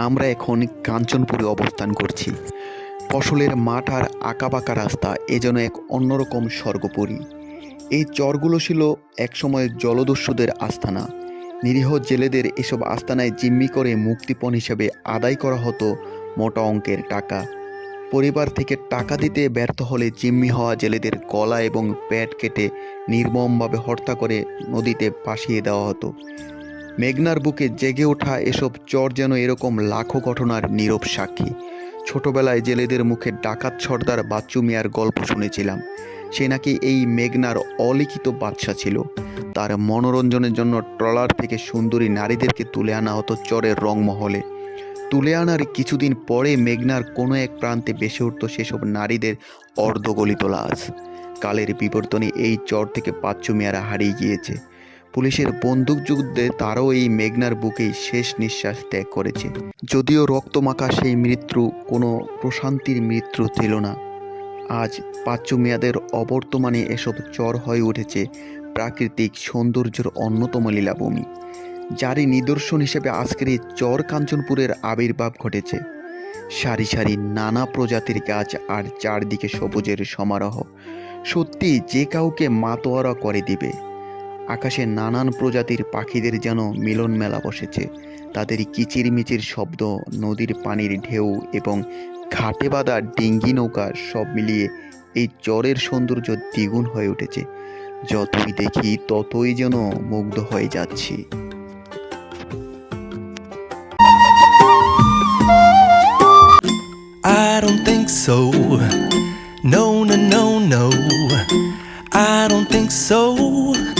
আমরা এখন কাঞ্চনপুরে অবস্থান করছি। ফসলের মাঠ আর আঁকাবাঁকা রাস্তা এ যেন এক অন্যরকম স্বর্গপুরী। এই চরগুলো ছিল একসময় জলদস্যুদের আস্তানা। নিরীহ জেলেদের এসব আস্তানায় জিম্মি করে মুক্তিপণ হিসেবে আদায় করা হতো মোটা অঙ্কের টাকা। পরিবার থেকে টাকা দিতে ব্যর্থ হলে জিম্মি হওয়া জেলেদের গলা এবং পেট কেটে নির্মমভাবে হত্যা করে নদীতে ভাসিয়ে দেওয়া হতো। মেঘনার বুকে জেগে ওঠা এসব চর যেন এরকম লাখো ঘটনার নীরব সাক্ষী। ছোটবেলায় জেলেদের মুখে ডাকাত সর্দার বাচ্চু মিয়ার গল্প শুনেছিলাম। সে নাকি এই মেঘনার অলিখিত বাদশা ছিল। তার মনোরঞ্জনের জন্য ট্রলার থেকে সুন্দরী নারীদেরকে তুলে আনা হতো চরের রংমহলে। তুলে আনার কিছুদিন পরে মেঘনার কোনো এক প্রান্তে বেসে উঠত সেসব নারীদের অর্ধগলিত লাশ। কালের বিবর্তনে এই চর থেকে বাচ্চু মিয়ারা হারিয়ে গিয়েছে। পুলিশের বন্দুকযুদ্ধে তারাও এই মেঘনার বুকেই শেষ নিঃশ্বাস ত্যাগ করেছে। যদিও রক্তমাখা সেই মৃত্যু কোনো প্রশান্তির মৃত্যু ছিল না। আজ পাচ্চু মেয়াদের অবর্তমানে এসব চর হয়ে উঠেছে প্রাকৃতিক সৌন্দর্যের অন্যতম লীলাভূমি, যারই নিদর্শন হিসেবে আজকের এই চর কাঞ্চনপুরের আবির্ভাব ঘটেছে। সারি সারি নানা প্রজাতির গাছ আর চারদিকে সবুজের সমারোহ সত্যি যে কাউকে মাতোয়ারা করে দিবে। আকাশে নানান প্রজাতির পাখিদের যেন মিলন মেলা বসেছে তাদের কিচিরমিচির শব্দ নদীর পানির ঢেউ এবং ঘাটে বাঁধা ডিঙ্গি নৌকা সব মিলিয়ে এই চরের সৌন্দর্য দ্বিগুণ হয়ে উঠেছে যতই দেখি ততই যেন মুগ্ধ হয়ে যাচ্ছি. No, no, no, no. I don't think so.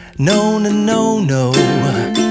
No, no, no, no.